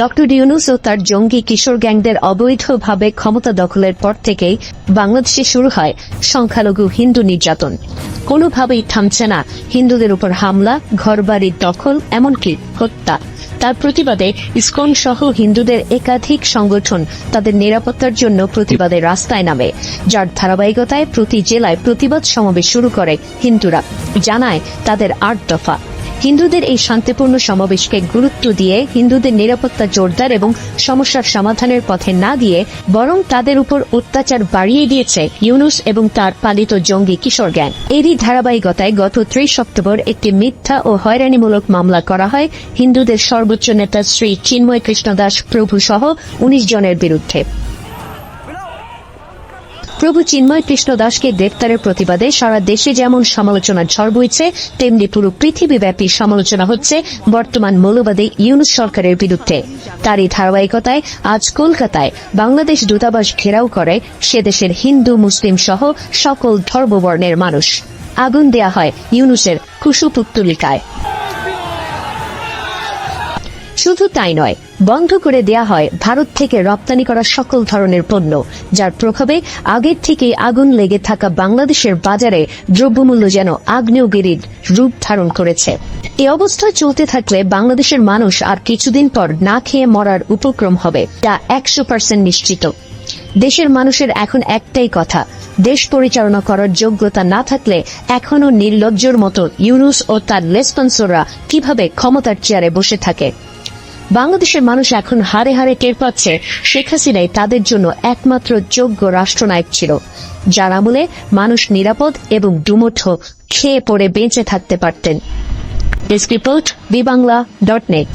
Doctor Yunus ও তার জঙ্গি কিশোর গ্যাংদের অবৈধভাবে ক্ষমতা দখলের পর থেকেই বাংলাদেশে শুরু হয় সংখ্যালঘু হিন্দু নির্যাতন। কোনোভাবেই থামছে না হিন্দুদের উপর হামলা ঘরবাড়ির দখল, এমনকি হত্যা। তার প্রতিবাদে ইসকন সহ হিন্দুদের একাধিক সংগঠন তাদের নিরাপত্তার জন্য প্রতিবাদে রাস্তায় নামে, যার ধারাবাহিকতায় প্রতি জেলায় প্রতিবাদ সমাবেশ শুরু করে হিন্দুরা, জানায় তাদের আট দফা। হিন্দুদের এই শান্তিপূর্ণ সমাবেশকে গুরুত্ব দিয়ে হিন্দুদের নিরাপত্তা জোরদার এবং সমস্যার সমাধানের পথে না দিয়ে বরং তাদের উপর অত্যাচার বাড়িয়ে দিয়েছে ইউনুস এবং তার পালিত জঙ্গি কিশোর গ্যাং। এরই ধারাবাহিকতায় গত ত্রিশ অক্টোবর একটি মিথ্যা ও হয়রানিমূলক মামলা করা হয় হিন্দুদের সর্বোচ্চ নেতা শ্রী চিন্ময় কৃষ্ণ দাস প্রভু সহ উনিশ জনের বিরুদ্ধে। প্রভু চিন্ময় কৃষ্ণ দাসকে গ্রেপ্তারের প্রতিবাদে সারা দেশে যেমন সমালোচনার ঝড় বইছে, তেমনি পুরো পৃথিবীব্যাপী সমালোচনা হচ্ছে বর্তমান মৌলবাদী ইউনুস সরকারের বিরুদ্ধে। তারই ধারাবাহিকতায় আজ কলকাতায় বাংলাদেশ দূতাবাস ঘেরাও করে সে দেশের হিন্দু, মুসলিম সহ সকল ধর্মবর্ণের মানুষ। আগুন দেয়া হয় ইউনুসের কুশুপুত্তলিকায় শুধু তাই নয়, বন্ধ করে দেয়া হয় ভারত থেকে রপ্তানি করা সকল ধরনের পণ্য, যার প্রভাবে আগের থেকেই আগুন লেগে থাকা বাংলাদেশের বাজারে দ্রব্যমূল্য যেন আগ্নেয়গিরির রূপ ধারণ করেছে। এই অবস্থা চলতে থাকলে বাংলাদেশের মানুষ আর কিছুদিন পর না খেয়ে মরার উপক্রম হবে তা একশো পার্সেন্ট নিশ্চিত। দেশের মানুষের এখন একটাই কথা, দেশ পরিচালনা করার যোগ্যতা না থাকলে এখনও নির্লজ্জর মতো ইউনুস ও তার লেসপন্সররা কীভাবে ক্ষমতার চেয়ারে বসে থাকে। বাংলাদেশের মানুষ এখন হারে হারে টের পাচ্ছে শেখ হাসিনাই তাদের জন্য একমাত্র যোগ্য রাষ্ট্রনায়ক ছিল, যার আমলে মানুষ নিরাপদ এবং ডুমঠ খেয়ে পড়ে বেঁচে থাকতে পারতেন। Desk report Bibangla dot net.